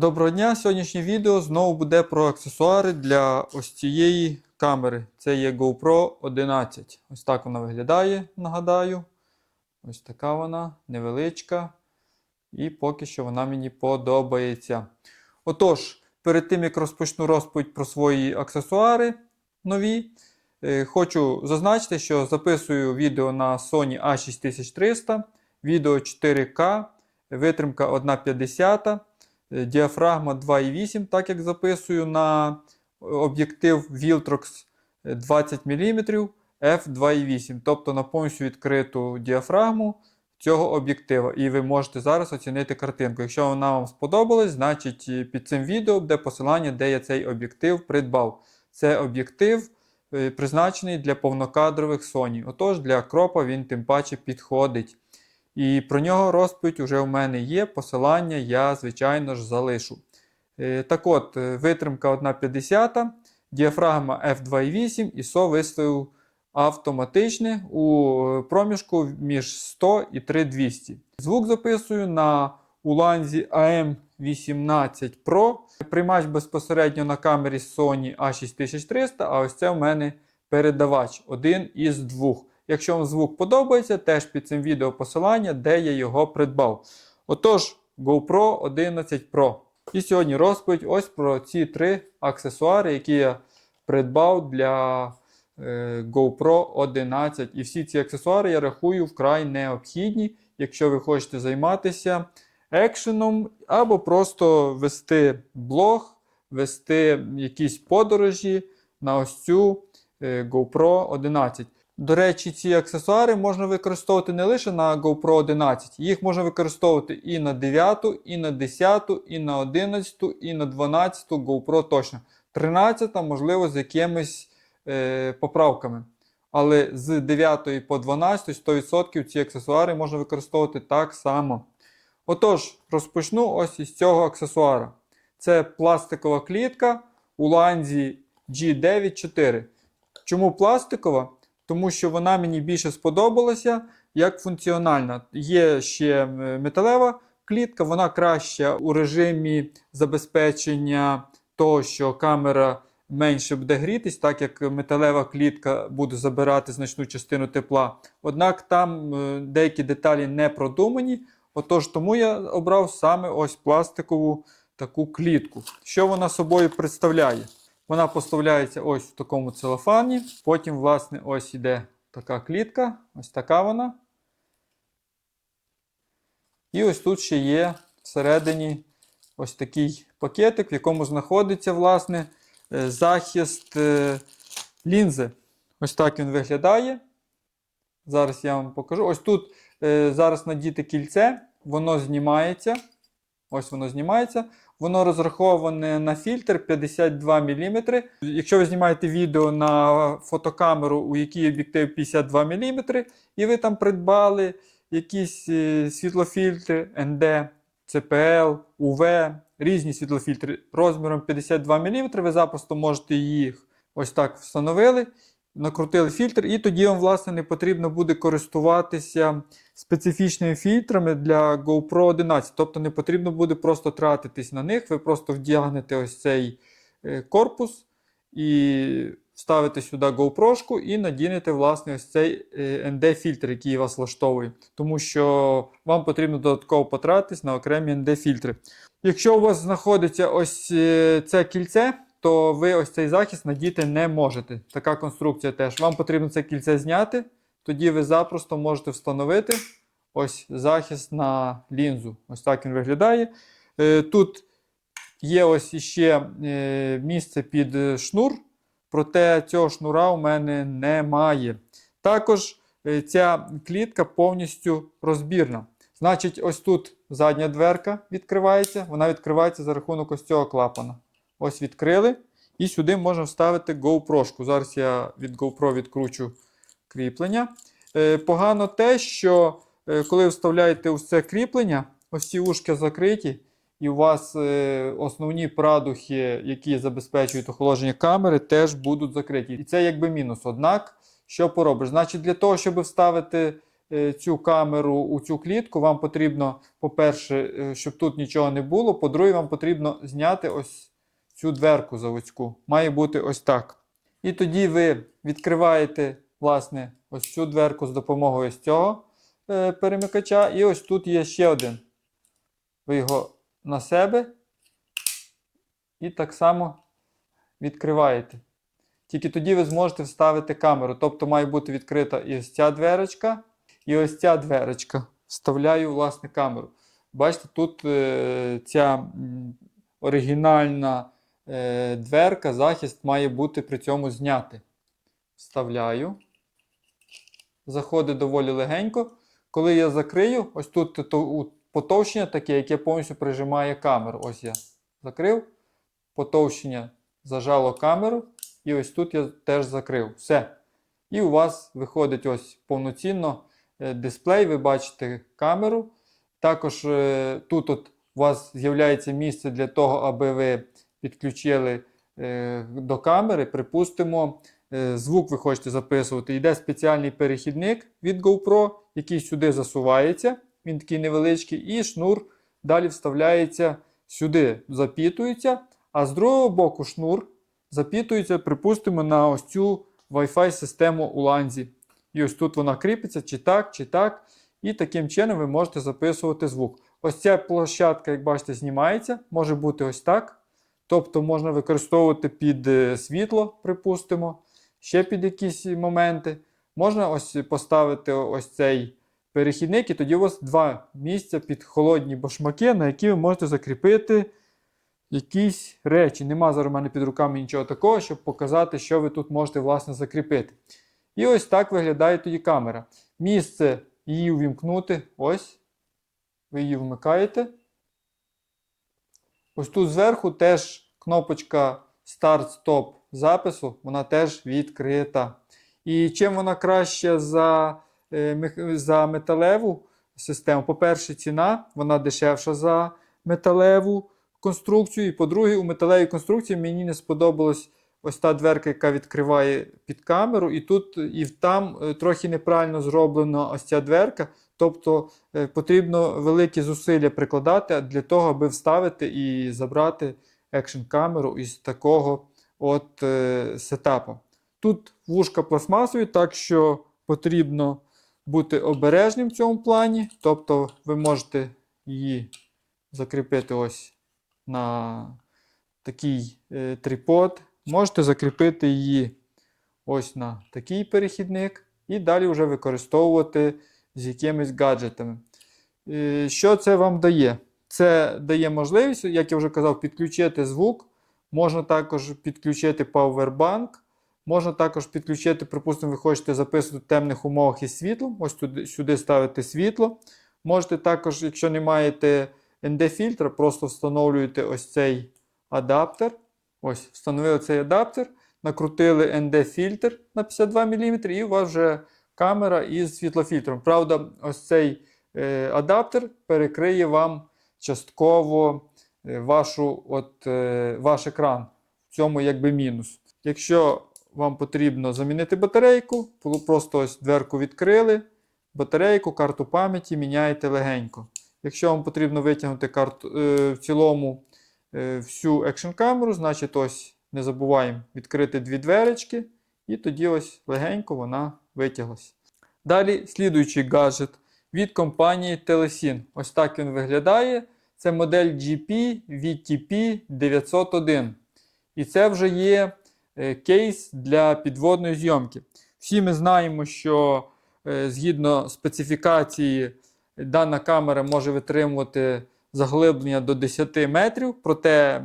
Доброго дня! Сьогоднішнє відео знову буде про аксесуари для ось цієї камери. Це є GoPro 11. Ось так вона виглядає, нагадаю. Ось така вона, невеличка. І поки що вона мені подобається. Отож, перед тим як розпочну розповідь про свої аксесуари нові, е, хочу зазначити, що записую відео на Sony A6300, відео 4К, витримка 1,50. Е, Діафрагма 2,8, так як записую на об'єктив Viltrox 20 мм f2,8, тобто на повністю відкриту діафрагму цього об'єктива. І ви можете зараз оцінити картинку. Якщо вона вам сподобалась, значить е, під цим відео буде посилання, де я цей об'єктив придбав. Це об'єктив е, призначений для повнокадрових Sony. Отож, для кропа він тим паче підходить. І про нього розповідь уже в мене є. Посилання я, звичайно ж, залишу. Е, Так от, е, витримка 1,50, діафрагма F2,8 ISO виставив автоматичне у е, проміжку між 100 і 3200. Звук записую на уланзі AM18 Pro. Приймач безпосередньо на камері Sony A6300, а ось це в мене передавач один із двох. Якщо вам звук подобається, теж під цим відео посилання, де я його придбав. Отож, GoPro 11 Pro. І сьогодні розповідь ось про ці три аксесуари, які я придбав для е, GoPro 11. І всі ці аксесуари я рахую вкрай необхідні, якщо ви хочете займатися екшеном або просто вести блог, вести якісь подорожі на ось цю е, GoPro 11. До речі, ці аксесуари можна використовувати не лише на GoPro 11, їх можна використовувати і на 9, і на 10, і на 11, і на 12 GoPro точно. 13, можливо, з якимись е, поправками. Але з 9 по 12 100% ці аксесуари можна використовувати так само. Отож, розпочну ось із цього аксесуара. Це пластикова клітка у ланзі G94. Чому пластикова? Тому що вона мені більше сподобалася як функціональна. Є ще е, металева клітка, вона краща у режимі забезпечення того, що камера менше буде грітись, так як металева клітка буде забирати значну частину тепла. Однак там е, деякі деталі не продумані. Отож, тому я обрав саме ось пластикову таку клітку. Що вона собою представляє? Вона поставляється ось в такому целофані. Потім, власне, ось іде така клітка. Ось така вона. І ось тут ще є всередині ось такий пакетик, в якому знаходиться, власне, е, захист е, лінзи. Ось так він виглядає. Зараз я вам покажу. Ось тут е, зараз надіти кільце, воно знімається. Ось воно знімається. Воно розраховане на фільтр 52 мм. Якщо ви знімаєте відео на фотокамеру, у якій об'єктив 52 мм, і ви там придбали якісь е, світлофільтри ND, CPL, UV, різні світлофільтри розміром 52 мм, ви запросто можете їх ось так встановили. Накрутили фільтр, і тоді вам, власне, не потрібно буде користуватися специфічними фільтрами для GoPro 11. Тобто не потрібно буде просто тратитись на них. Ви просто вдягнете ось цей е, корпус і вставите сюди GoPro і надінете власне, ось цей е, ND-фільтр, який вас влаштовує. Тому що вам потрібно додатково потратитись на окремі ND-фільтри. Якщо у вас знаходиться ось е, це кільце, то ви ось цей захист надіти не можете. Така конструкція теж. Вам потрібно це кільце зняти, тоді ви запросто можете встановити ось захист на лінзу. Ось так він виглядає. Е, Тут є ось іще е, місце під шнур, проте цього шнура у мене немає. Також е, ця клітка повністю розбірна. Значить, ось тут задня дверка відкривається, вона відкривається за рахунок ось цього клапана. Ось відкрили. І сюди можна вставити GoPro. Зараз я від GoPro відкручу кріплення. Е, Погано те, що е, коли вставляєте ось це кріплення, ось ці ушки закриті, і у вас е, основні прадухи, які забезпечують охолодження камери, теж будуть закриті. І це якби мінус. Однак, що поробиш? Значить, для того, щоб вставити цю камеру у цю клітку, вам потрібно, по-перше, щоб тут нічого не було. По-друге, вам потрібно зняти ось цю дверку заводську. Має бути ось так. І тоді ви відкриваєте, власне, ось цю дверку з допомогою ось цього е, перемикача. І ось тут є ще один. Ви його на себе і так само відкриваєте. Тільки тоді ви зможете вставити камеру. Тобто має бути відкрита і ось ця дверочка, і ось ця дверочка. Вставляю, власне, камеру. Бачите, тут е, ця оригінальна дверка, захист має бути при цьому знятий. Вставляю. Заходить доволі легенько. Коли я закрию, ось тут то- потовщення таке, яке повністю прижимає камеру. Ось я закрив. Потовщення зажало камеру. І ось тут я теж закрив. Все. І у вас виходить ось повноцінно е, дисплей, ви бачите камеру. Також е, тут от у вас з'являється місце для того, аби ви підключили е, до камери. Припустимо, е, звук ви хочете записувати. Йде спеціальний перехідник від GoPro, який сюди засувається. Він такий невеличкий, і шнур далі вставляється сюди, запітується. А з другого боку шнур запітується, припустимо, на ось цю Wi-Fi систему у ланзі. І ось тут вона кріпиться, чи так, чи так. І таким чином ви можете записувати звук. Ось ця площадка, як бачите, знімається, може бути ось так. Тобто можна використовувати під е, світло, припустимо, ще під якісь моменти. Можна ось поставити ось цей перехідник, і тоді у вас два місця під холодні башмаки, на які ви можете закріпити якісь речі. Нема зараз у мене під руками нічого такого, щоб показати, що ви тут можете власне закріпити. І ось так виглядає тоді камера. Місце її увімкнути. Ось. Ви її вмикаєте. Ось тут зверху теж кнопочка старт-стоп запису, вона теж відкрита. І чим вона краща за, е, за металеву систему? По-перше, ціна, вона дешевша за металеву конструкцію. І по-друге, у металевій конструкції мені не сподобалась ось та дверка, яка відкриває під камеру. І тут і там е, трохи неправильно зроблена ось ця дверка. Тобто е, потрібно великі зусилля прикладати для того, аби вставити і забрати екшн камеру із такого от е, сетапу. Тут вушка пластмасові, так що потрібно бути обережним в цьому плані. Тобто ви можете її закріпити ось на такий е, трипод. Можете закріпити її ось на такий перехідник і далі вже використовувати з якимись гаджетами. Е, Що це вам дає? Це дає можливість, як я вже казав, підключити звук. Можна також підключити Powerbank. Можна також підключити, припустимо, ви хочете записувати в темних умовах із світлом. Ось туди, сюди ставити світло. Можете також, якщо не маєте ND-фільтра, просто встановлюєте ось цей адаптер. Ось, встановили цей адаптер, накрутили ND-фільтр на 52 мм, і у вас вже камера із світлофільтром. Правда, ось цей е, адаптер перекриє вам частково е, вашу, от, е, ваш екран. В цьому якби мінус. Якщо вам потрібно замінити батарейку, просто ось дверку відкрили, батарейку, карту пам'яті міняєте легенько. Якщо вам потрібно витягнути карту, е, в цілому е, всю екшн камеру, значить ось не забуваємо відкрити дві дверечки, і тоді ось легенько вона витяглась. Далі слідуючий гаджет від компанії Telesin. Ось так він виглядає. Це модель GP VTP 901. І це вже є е, кейс для підводної зйомки. Всі ми знаємо, що е, згідно специфікації дана камера може витримувати заглиблення до 10 метрів, проте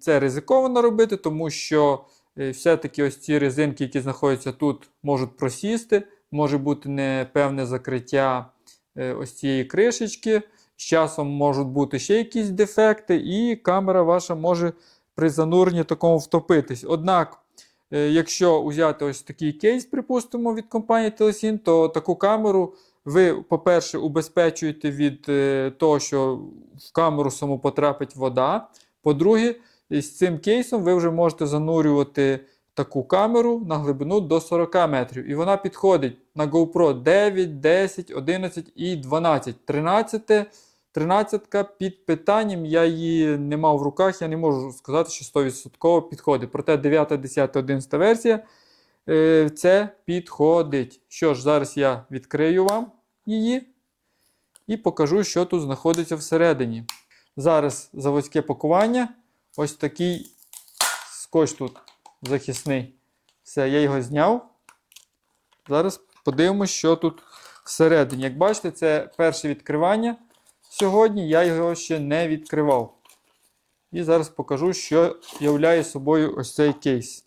це ризиковано робити, тому що все-таки ось ці резинки, які знаходяться тут, можуть просісти, може бути непевне закриття е, ось цієї кришечки. З часом можуть бути ще якісь дефекти, і камера ваша може при зануренні такому втопитись. Однак, е, якщо взяти ось такий кейс, припустимо, від компанії Telesin, то таку камеру ви, по-перше, убезпечуєте від е, того, що в камеру саму потрапить вода. По-друге, з цим кейсом ви вже можете занурювати таку камеру на глибину до 40 метрів. І вона підходить на GoPro 9, 10, 11 і 12. 13 13 під питанням, я її не мав в руках, я не можу сказати, що 100% підходить. Проте 9, 10, 11 версія е, це підходить. Що ж, зараз я відкрию вам її і покажу, що тут знаходиться всередині. Зараз заводське пакування. Ось такий скотч тут захисний. Все, я його зняв. Зараз подивимось, що тут всередині. Як бачите, це перше відкривання. Сьогодні я його ще не відкривав. І зараз покажу, що являє собою ось цей кейс.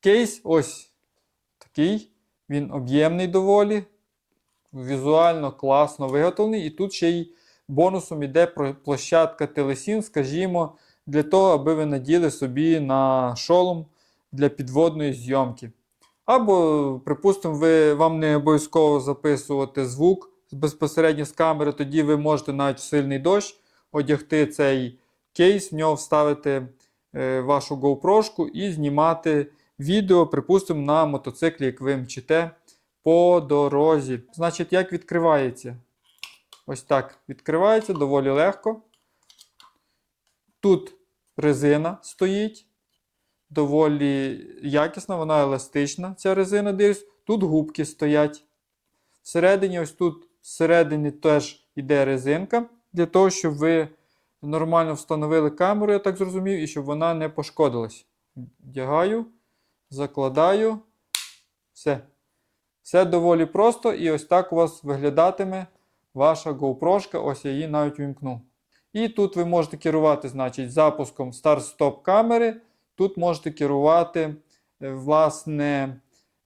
Кейс ось такий. Він об'ємний доволі. Візуально класно виготовлений. І тут ще й бонусом іде площадка телесін, скажімо, для того, аби ви наділи собі на шолом для підводної зйомки. Або, припустимо, ви, вам не обов'язково записувати звук безпосередньо з камери, тоді ви можете навіть сильний дощ одягти цей кейс, в нього вставити е, вашу GoPro і знімати відео, припустимо, на мотоциклі, як ви мчите по дорозі. Значить, як відкривається? Ось так відкривається доволі легко. Тут резина стоїть. Доволі якісна, вона еластична, ця резина дивлюсь. Тут губки стоять. Всередині, ось тут всередині теж йде резинка, для того, щоб ви нормально встановили камеру, я так зрозумів, і щоб вона не пошкодилась. Вдягаю, закладаю. Все. Все доволі просто, і ось так у вас виглядатиме ваша GoPro. Ось я її навіть вімкну. І тут ви можете керувати значить, запуском старт-стоп камери. Тут можете керувати е, власне,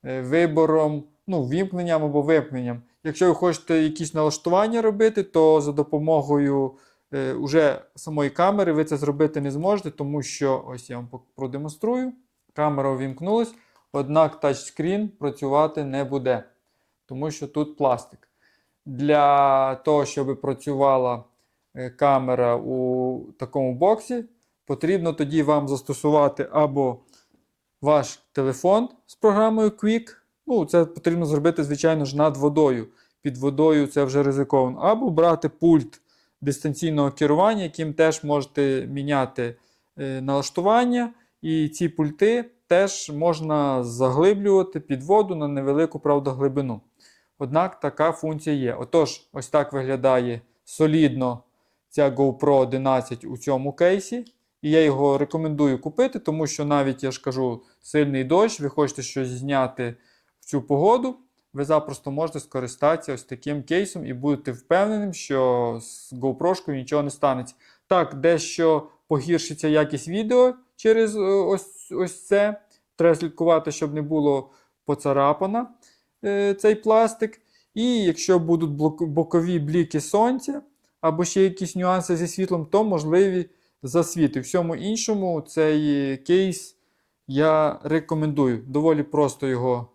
е, вибором, ну, вімкненням або вимкненням. Якщо ви хочете якісь налаштування робити, то за допомогою е, уже самої камери ви це зробити не зможете, тому що ось я вам продемонструю. Камера увімкнулась, однак тачскрін працювати не буде, тому що тут пластик. Для того, щоб працювала е, камера у такому боксі, потрібно тоді вам застосувати або ваш телефон з програмою Quick. Ну, це потрібно зробити, звичайно ж, над водою. Під водою це вже ризиковано. Або брати пульт дистанційного керування, яким теж можете міняти е, налаштування. І ці пульти теж можна заглиблювати під воду на невелику правда, глибину. Однак така функція є. Отож, ось так виглядає солідно ця GoPro 11 у цьому кейсі. І я його рекомендую купити, тому що навіть я ж кажу, сильний дощ, ви хочете щось зняти в цю погоду, ви запросто можете скористатися ось таким кейсом і будете впевненим, що з GoPro нічого не станеться. Так, дещо погіршиться якість відео через е, ось, ось це. Треба слідкувати, щоб не було поцарапано е, цей пластик. І якщо будуть бокові бліки сонця або ще якісь нюанси зі світлом, то можливі засвіти. Всьому іншому цей кейс я рекомендую. Доволі просто його,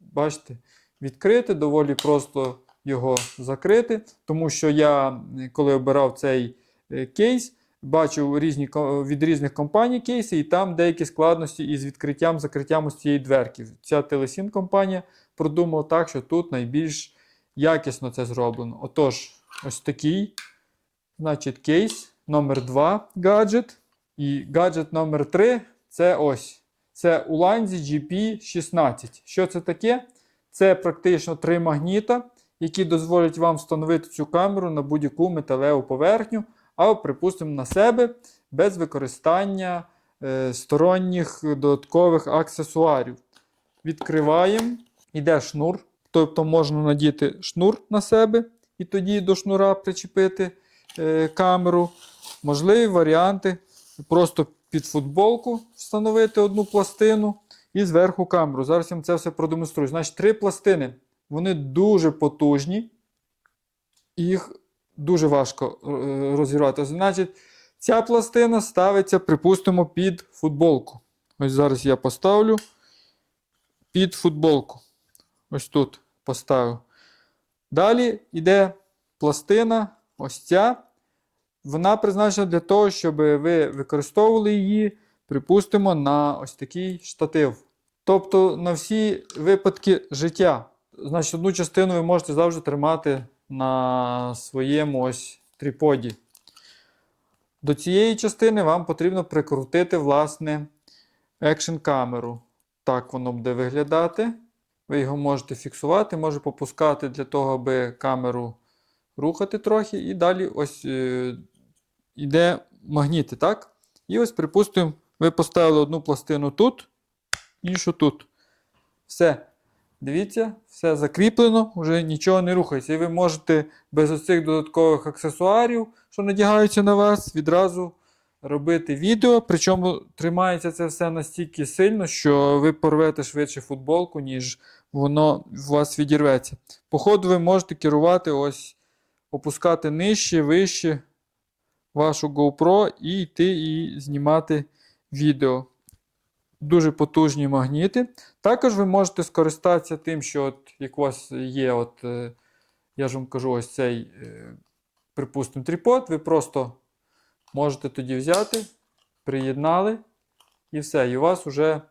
бачите, відкрити, доволі просто його закрити. Тому що я, коли обирав цей е, кейс, бачив різні, від різних компаній кейси, і там деякі складності із відкриттям, закриттям ось цієї дверки. Ця Телесін компанія продумала так, що тут найбільш якісно це зроблено. Отож, ось такий. Значить, кейс номер 2 гаджет. І гаджет номер 3 це ось. Це Ulanzi GP16. Що це таке? Це практично три магніта, які дозволять вам встановити цю камеру на будь-яку металеву поверхню, або, припустимо, на себе без використання е, сторонніх додаткових аксесуарів. Відкриваємо, іде шнур, тобто можна надіти шнур на себе і тоді до шнура причепити е, камеру. Можливі варіанти просто під футболку встановити одну пластину і зверху камеру. Зараз я вам це все продемонструю. Значить, три пластини. Вони дуже потужні, їх дуже важко е, розірвати. Значить, ця пластина ставиться, припустимо, під футболку. Ось зараз я поставлю під футболку. Ось тут поставив. Далі йде пластина, ось ця. Вона призначена для того, щоб ви використовували її, припустимо, на ось такий штатив. Тобто на всі випадки життя. Значить, одну частину ви можете завжди тримати на своєму ось триподі. До цієї частини вам потрібно прикрутити, власне, екшн камеру. Так воно буде виглядати. Ви його можете фіксувати, може попускати для того, аби камеру рухати трохи. І далі ось е, йде магніти, так? І ось, припустимо, ви поставили одну пластину тут, іншу тут. Все. Дивіться, все закріплено, вже нічого не рухається. І ви можете без оцих додаткових аксесуарів, що надягаються на вас, відразу робити відео. Причому тримається це все настільки сильно, що ви порвете швидше футболку, ніж воно у вас відірветься. По ходу ви можете керувати, ось, опускати нижче, вище вашу GoPro і йти і знімати відео. Дуже потужні магніти. Також ви можете скористатися тим, що от, як у вас є, от, е, я ж вам кажу, ось цей, е, припустимо, трипод, ви просто можете тоді взяти, приєднали і все. І у вас вже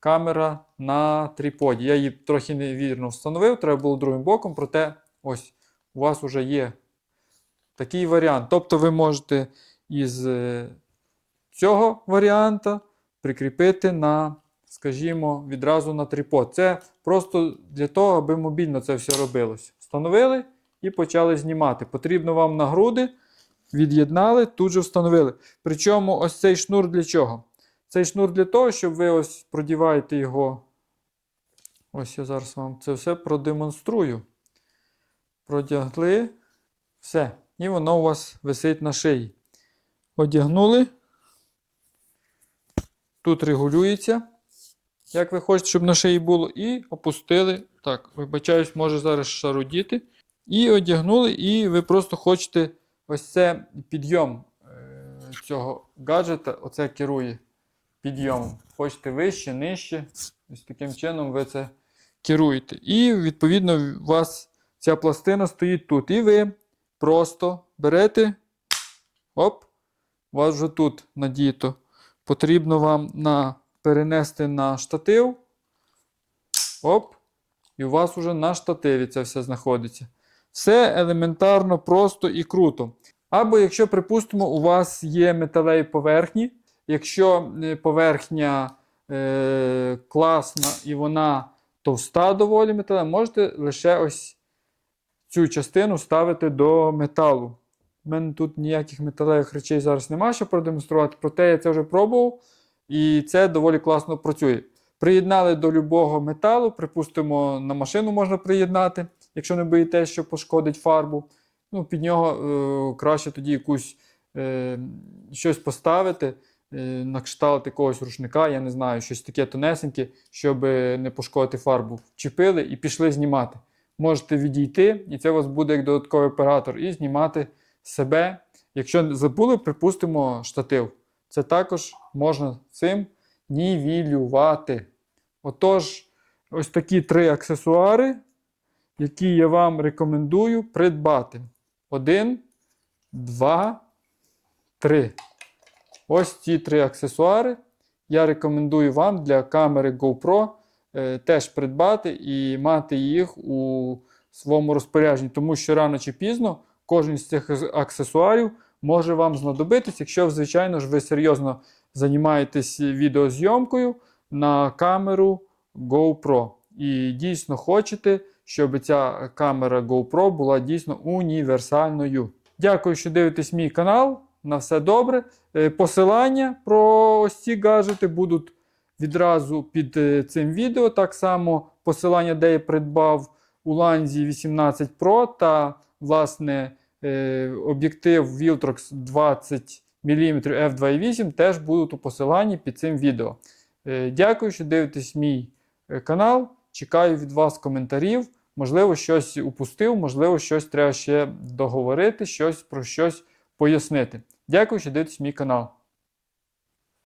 камера на триподі. Я її трохи невірно встановив, треба було другим боком, проте ось у вас вже є такий варіант. Тобто ви можете із е, цього варіанта прикріпити на, скажімо, відразу на трипод. Це просто для того, аби мобільно це все робилось. Встановили і почали знімати. Потрібно вам на груди, від'єднали, тут же встановили. Причому ось цей шнур для чого? Цей шнур для того, щоб ви ось продіваєте його. Ось я зараз вам це все продемонструю. Продягли. Все. І воно у вас висить на шиї. Одягнули. Тут регулюється, як ви хочете, щоб на шиї було. І опустили. Так, вибачаюсь, може зараз шарудіти. І одягнули, і ви просто хочете ось це підйом е, цього гаджета, оце керує підйомом. Хочете вище, нижче. Ось таким чином ви це керуєте. І, відповідно, у вас ця пластина стоїть тут. І ви просто берете. Оп, у вас вже тут надіто. Потрібно вам на, перенести на штатив. Оп. І у вас уже на штативі це все знаходиться. Все елементарно, просто і круто. Або, якщо, припустимо, у вас є металеві поверхні. Якщо е, поверхня е, класна і вона товста доволі металева, можете лише ось цю частину ставити до металу. У мене тут ніяких металевих речей зараз немає, щоб продемонструвати, проте я це вже пробував, і це доволі класно працює. Приєднали до любого металу, припустимо, на машину можна приєднати, якщо не боїтесь, що пошкодить фарбу. Ну, Під нього е, краще тоді якусь е, щось поставити, е, на кшталт якогось рушника, я не знаю, щось таке тонесеньке, щоб не пошкодити фарбу. Вчепили і пішли знімати. Можете відійти, і це у вас буде як додатковий оператор, і знімати себе. Якщо забули, припустимо, штатив. Це також можна цим нівелювати. Отож, ось такі три аксесуари, які я вам рекомендую придбати. Один, два, три. Ось ці три аксесуари. Я рекомендую вам для камери GoPro е, теж придбати і мати їх у своєму розпорядженні, тому що рано чи пізно кожен з цих аксесуарів може вам знадобитись, якщо, звичайно ж, ви серйозно займаєтесь відеозйомкою на камеру GoPro. І дійсно хочете, щоб ця камера GoPro була дійсно універсальною. Дякую, що дивитесь мій канал. На все добре. Е, Посилання про ось ці гаджети будуть відразу під е, цим відео. Так само посилання, де я придбав у ланзі 18 Pro та, власне, е, об'єктив Viltrox 20 мм f2.8 теж будуть у посиланні під цим відео. Е, Дякую, що дивитесь мій е, канал. Чекаю від вас коментарів. Можливо, щось упустив, можливо, щось треба ще договорити, щось про щось пояснити. Дякую, що дивитесь мій канал.